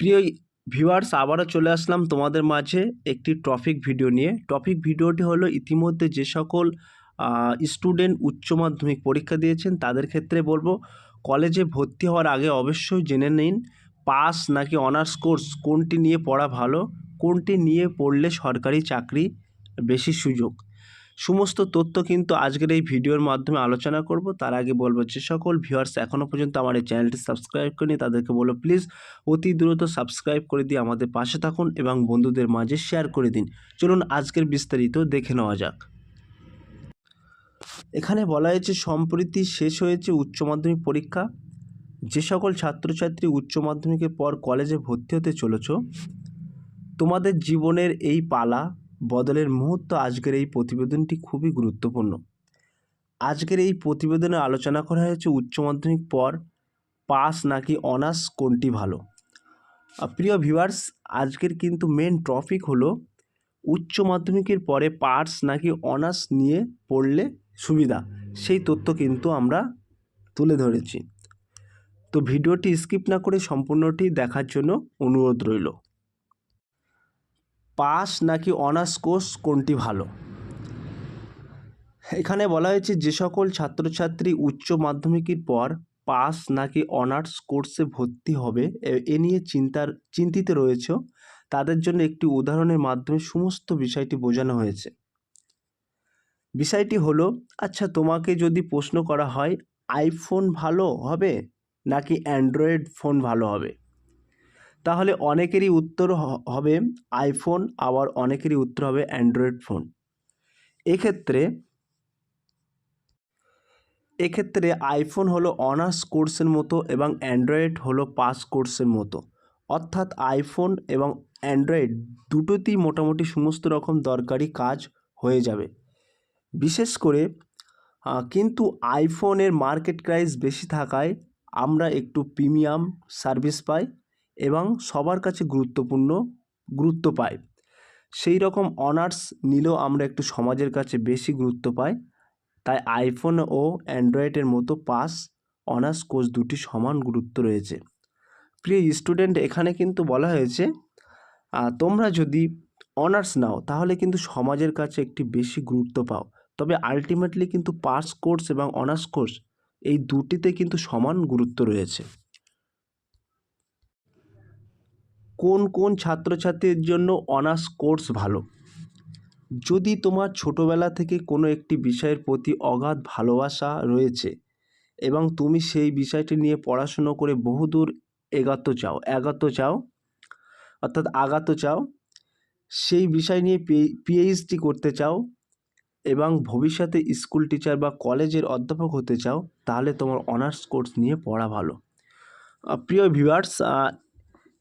প্রিয় ভিউয়ার্স আবারও চলে আসলাম তোমাদের মাঝে একটি টপিক ভিডিও নিয়ে। টপিক ভিডিওটি হলো ইতিমধ্যে যে সকল স্টুডেন্ট উচ্চ মাধ্যমিক পরীক্ষা দিয়েছেন, তাদের ক্ষেত্রে বলব কলেজে ভর্তি হওয়ার আগে অবশ্যই জেনে নিন পাস নাকি অনার্স কোর্স কোনটি নিয়ে পড়া ভালো, কোনটি নিয়ে পড়লে সরকারি চাকরি বেশি সুযোগ। সমস্ত তথ্য কিন্তু আজকের এই ভিডিওর মাধ্যমে আলোচনা করব। তার আগে বলব যে সকল ভিউয়ার্স এখনও পর্যন্ত আমার এই চ্যানেলটি সাবস্ক্রাইব করেনি, তাদেরকে বলো প্লিজ অতি দ্রুত সাবস্ক্রাইব করে দিয়ে আমাদের পাশে থাকুন এবং বন্ধুদের মাঝে শেয়ার করে দিন। চলুন আজকের বিস্তারিত দেখে নেওয়া যাক। এখানে বলা হয়েছে, সম্প্রতি শেষ হয়েছে উচ্চ মাধ্যমিক পরীক্ষা। যে সকল ছাত্রছাত্রী উচ্চ মাধ্যমিকের পর কলেজে ভর্তি হতে চলেছ, তোমাদের জীবনের এই পালা বদলের মুহূর্ত আজকের এই প্রতিবেদনটি খুবই গুরুত্বপূর্ণ। আজকের এই প্রতিবেদনে আলোচনা করা হয়েছে উচ্চ মাধ্যমিক পর পাস নাকি অনার্স কোনটি ভালো? প্রিয় ভিউয়ার্স আজকের কিন্তু মেন টপিক হলো উচ্চ মাধ্যমিকের পরে পার্টস নাকি অনার্স নিয়ে পড়লে সুবিধা। সেই তথ্য কিন্তু আমরা তুলে ধরেছি। তো ভিডিওটি স্কিপ না করে সম্পূর্ণটি দেখার জন্য অনুরোধ রইল। পাস নাকি অনার্স কোর্স কোনটি ভালো? এখানে বলা হয়েছে যে সকল ছাত্রছাত্রী উচ্চ মাধ্যমিকের পর পাস নাকি অনার্স কোর্সে ভর্তি হবে। এ- নিয়ে চিন্তার, চিন্তিত রয়েছে তাদের জন্য একটি উদাহরণের মাধ্যমে সমস্ত বিষয়টি বোঝানো হয়েছে। বিষয়টি হলো আচ্ছা তোমাকে যদি প্রশ্ন করা হয়, আইফোন ভালো হবে নাকি অ্যান্ড্রয়েড ফোন ভালো হবে? তাহলে অনেকেরই উত্তর হবে আইফোন আবার অনেকেরই উত্তর হবে অ্যান্ড্রয়েড ফোন এক্ষেত্রে এক্ষেত্রে আইফোন হলো অনার্স কোর্সের মতো এবং অ্যান্ড্রয়েড হলো পাস কোর্সের মতো। অর্থাৎ আইফোন এবং অ্যান্ড্রয়েড দুটোতেই মোটামুটি সমস্ত রকম দরকারি কাজ হয়ে যাবে। বিশেষ করে কিন্তু আইফোনের মার্কেট প্রাইস বেশি থাকায় আমরা একটু প্রিমিয়াম সার্ভিস পাই। এবং সবার কাছে গুরুত্বপূর্ণ গুরুত্ব পায়। সেই রকম অনার্স নিলেও আমরা একটু সমাজের কাছে বেশি গুরুত্ব পাই। তাই আইফোন ও অ্যান্ড্রয়েডের মতো পাস অনার্স কোর্স দুটি সমান গুরুত্ব রয়েছে। প্রিয় স্টুডেন্ট এখানে কিন্তু বলা হয়েছে তোমরা যদি অনার্স নাও, তাহলে কিন্তু সমাজের কাছে একটি বেশি গুরুত্ব পাও। তবে আলটিমেটলি কিন্তু পাস কোর্স এবং অনার্স কোর্স এই দুটিতে কিন্তু সমান গুরুত্ব রয়েছে। কোন কোন ছাত্রছাত্রীর জন্য অনার্স কোর্স ভালো? যদি তোমার ছোটোবেলা থেকে কোনো একটি বিষয়ের প্রতি অগাধ ভালোবাসা রয়েছে এবং তুমি সেই বিষয়টি নিয়ে পড়াশুনো করে বহুদূর এগাতে চাও এগাতে চাও, অর্থাৎ আগাতে চাও, সেই বিষয় নিয়ে পিএইচডি করতে চাও এবং ভবিষ্যতে স্কুল টিচার বা কলেজের অধ্যাপক হতে চাও, তাহলে তোমার অনার্স কোর্স নিয়ে পড়া ভালো। প্রিয় ভিউয়ার্স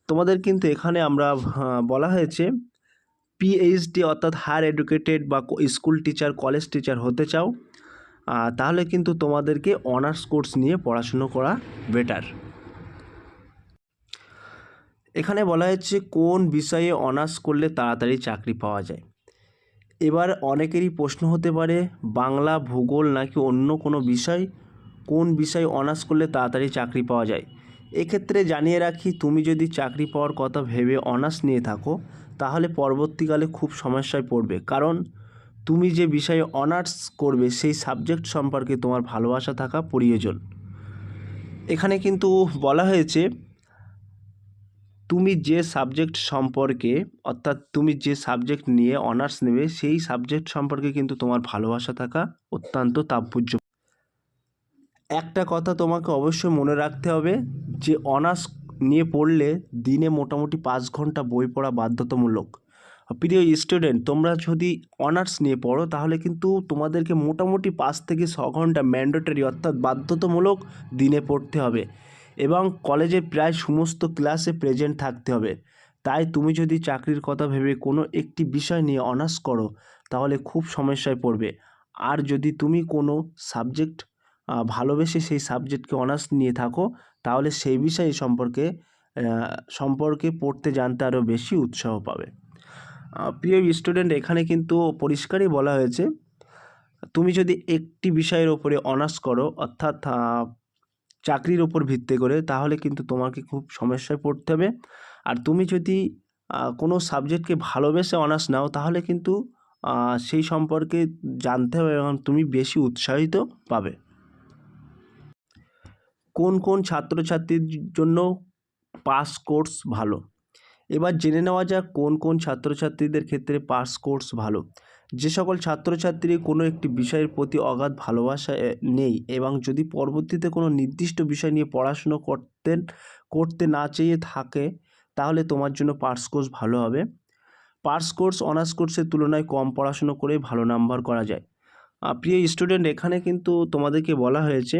তোমাদের কিন্তু এখানে আমরা বলা হয়েছে পিএইচডি অর্থাৎ হায়ার এডুকেটেড বা স্কুল টিচার কলেজ টিচার হতে চাও। তাহলে কিন্তু তোমাদেরকে অনার্স কোর্স নিয়ে পড়াশুনো করা বেটার এখানে বলা হয়েছে কোন বিষয়ে অনার্স করলে তাড়াতাড়ি চাকরি পাওয়া যায়। এবার অনেকেরই প্রশ্ন হতে পারে, বাংলা, ভূগোল নাকি অন্য কোনো বিষয়? কোন বিষয়ে অনার্স করলে তাড়াতাড়ি চাকরি পাওয়া যায়? এক্ষেত্রে জানিয়ে রাখি, তুমি যদি চাকরি পাওয়ার কথা ভেবে অনার্স নিয়ে থাকো, তাহলে পরবর্তীকালে খুব সমস্যায় পড়বে। কারণ তুমি যে বিষয়ে অনার্স করবে, সেই সাবজেক্ট সম্পর্কে তোমার ভালোবাসা থাকা প্রয়োজন। এখানে কিন্তু বলা হয়েছে, তুমি যে সাবজেক্ট সম্পর্কে, অর্থাৎ তুমি যে সাবজেক্ট নিয়ে অনার্স নেবে, সেই সাবজেক্ট সম্পর্কে কিন্তু তোমার ভালোবাসা থাকা অত্যন্ত তাৎপর্য একটা কথা তোমাকে অবশ্যই মনে রাখতে হবে যে অনার্স নিয়ে পড়লে দিনে মোটামুটি পাঁচ ঘণ্টা বই পড়া বাধ্যতামূলক। প্রিয় স্টুডেন্ট তোমরা যদি অনার্স নিয়ে পড়ো, তাহলে কিন্তু তোমাদেরকে মোটামুটি পাঁচ থেকে ছ ঘণ্টা ম্যান্ডেটরি অর্থাৎ বাধ্যতামূলক দিনে পড়তে হবে এবং কলেজের প্রায় সমস্ত ক্লাসে প্রেজেন্ট থাকতে হবে। তাই তুমি যদি চাকরির কথা ভেবে কোনো একটি বিষয় নিয়ে অনার্স করো, তাহলে খুব সমস্যায় পড়বে। আর যদি তুমি কোনো সাবজেক্ট ভালোবেসে সেই সাবজেক্টকে অনার্স নিয়ে থাকো, তাহলে সেই বিষয় সম্পর্কে সম্পর্কে পড়তে জানতে আরও বেশি উৎসাহ পাবে। প্রিয় স্টুডেন্ট এখানে কিন্তু পরিষ্কারই বলা হয়েছে, তুমি যদি একটি বিষয়ের ওপরে অনার্স করো, অর্থাৎ চাকরির ওপর ভিত্তি করে, তাহলে কিন্তু তোমাকে খুব সমস্যায় পড়তে হবে। আর তুমি যদি কোনো সাবজেক্টকে ভালোবেসে অনার্স নাও, তাহলে কিন্তু সেই সম্পর্কে জানতে হবে এবং তুমি বেশি উৎসাহিত পাবে। কোন কোন ছাত্রছাত্রীর জন্য পাস কোর্স ভালো? এবার জেনে নেওয়া যাক কোন কোন ছাত্রছাত্রীদের ক্ষেত্রে পাস কোর্স ভালো। যে সকল ছাত্রছাত্রী কোনো একটি বিষয়ের প্রতি অগাধ ভালোবাসা নেই এবং যদি পরবর্তীতে কোনো নির্দিষ্ট বিষয় নিয়ে পড়াশুনো করতেন, করতে না চেয়ে থাকে, তাহলে তোমার জন্য পার্স কোর্স ভালো হবে। পার্স কোর্স, অনার্স কোর্সের তুলনায় কম পড়াশুনো করে ভালো নাম্বার করা যায়। প্রিয় স্টুডেন্ট, এখানে কিন্তু তোমাদেরকে বলা হয়েছে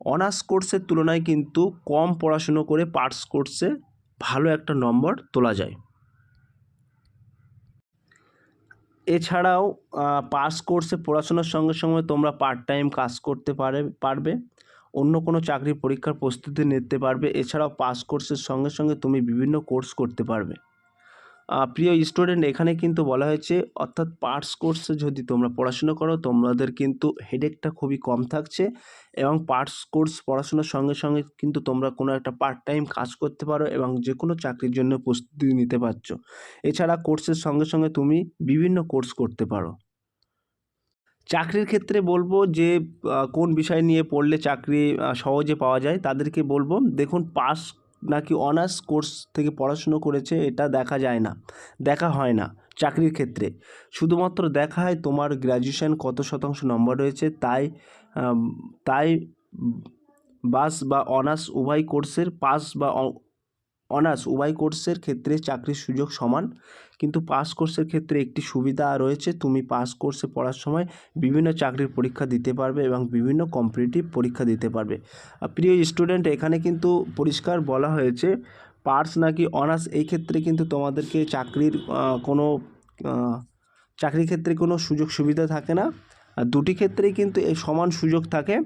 অনার্স কোর্সের তুলনায় কিন্তু কম পড়াশুনো করে পার্টস কোর্সে ভালো একটা নম্বর তোলা যায়। এছাড়াও পাস কোর্সে পড়াশোনার সঙ্গে সঙ্গে তোমরা পার্ট টাইম কাজ করতে পারে, পারবে, অন্য কোনো চাকরির পরীক্ষার প্রস্তুতি নিতে পারবে। এছাড়াও পাস কোর্সের সঙ্গে সঙ্গে তুমি বিভিন্ন কোর্স করতে পারবে। প্রিয় স্টুডেন্ট এখানে কিন্তু বলা হয়েছে, অর্থাৎ পার্টস কোর্সে যদি তোমরা পড়াশোনা করো, তোমাদের কিন্তু হেডেকটা খুবই কম থাকছে এবং পার্টস কোর্স পড়াশোনার সঙ্গে সঙ্গে কিন্তু তোমরা কোনো একটা পার্ট টাইম কাজ করতে পারো এবং যে কোনো চাকরির জন্য প্রস্তুতি নিতে পারছ। এছাড়া কোর্সের সঙ্গে সঙ্গে তুমি বিভিন্ন কোর্স করতে পারো। চাকরির ক্ষেত্রে বলব যে কোন বিষয় নিয়ে পড়লে চাকরি সহজে পাওয়া যায়, তাদেরকে বলব, দেখুন পাস নাকি অনার্স কোর্স থেকে পড়াশুনো করেছে এটা দেখা যায় না, দেখা হয় না চাকরির ক্ষেত্রে। শুধুমাত্র দেখা হয় তোমার গ্র্যাজুয়েশন কত শতাংশ নম্বর রয়েছে, তাই তাই বাস বা অনার্স উভয় কোর্সের পাস বা অনার্স, উভয় কোর্সের ক্ষেত্রে চাকরির সুযোগ সমান। কিন্তু পাস কোর্সের ক্ষেত্রে একটি সুবিধা রয়েছে, তুমি পাস কোর্সে পড়ার সময় বিভিন্ন চাকরির পরীক্ষা দিতে পারবে এবং বিভিন্ন কম্পিটিটিভ পরীক্ষা দিতে পারবে। প্রিয় স্টুডেন্ট, এখানে কিন্তু পরিষ্কার বলা হয়েছে পার্স নাকি অনার্স, এই ক্ষেত্রে কিন্তু তোমাদেরকে চাকরির কোনো চাকরির ক্ষেত্রে কোনো সুযোগ সুবিধা থাকে না। দুটি ক্ষেত্রেই কিন্তু এই সমান সুযোগ থাকে।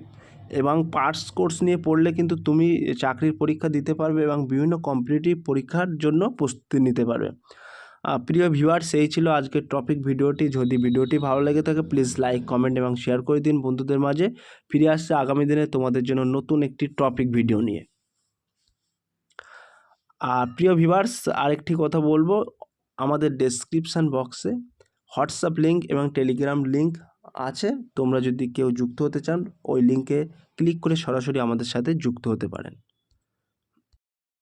এবং পার্টস কোর্স নিয়ে পড়লে কিন্তু তুমি চাকরির পরীক্ষা দিতে পারবে এবং বিভিন্ন কম্পিটিটিভ পরীক্ষার জন্য প্রস্তুতি নিতে পারবে। প্রিয় ভিউয়ার্স এই ছিল আজকের টপিক ভিডিওটি। যদি ভিডিওটি ভালো লেগে থাকে প্লিজ লাইক কমেন্ট এবং শেয়ার করে দিন বন্ধুদের মাঝে। ফিরে আসছে আগামী দিনে তোমাদের জন্য নতুন একটি টপিক ভিডিও নিয়ে। আর প্রিয় ভিউয়ার্স আরেকটি কথা বলব। আমাদের ডেসক্রিপশান বক্সে হোয়াটসঅ্যাপ লিঙ্ক এবং টেলিগ্রাম লিঙ্ক আছে, তোমরা যদি কেউ যুক্ত হতে চান, ওই লিঙ্কে ক্লিক করে সরাসরি আমাদের সাথে যুক্ত হতে পারেন।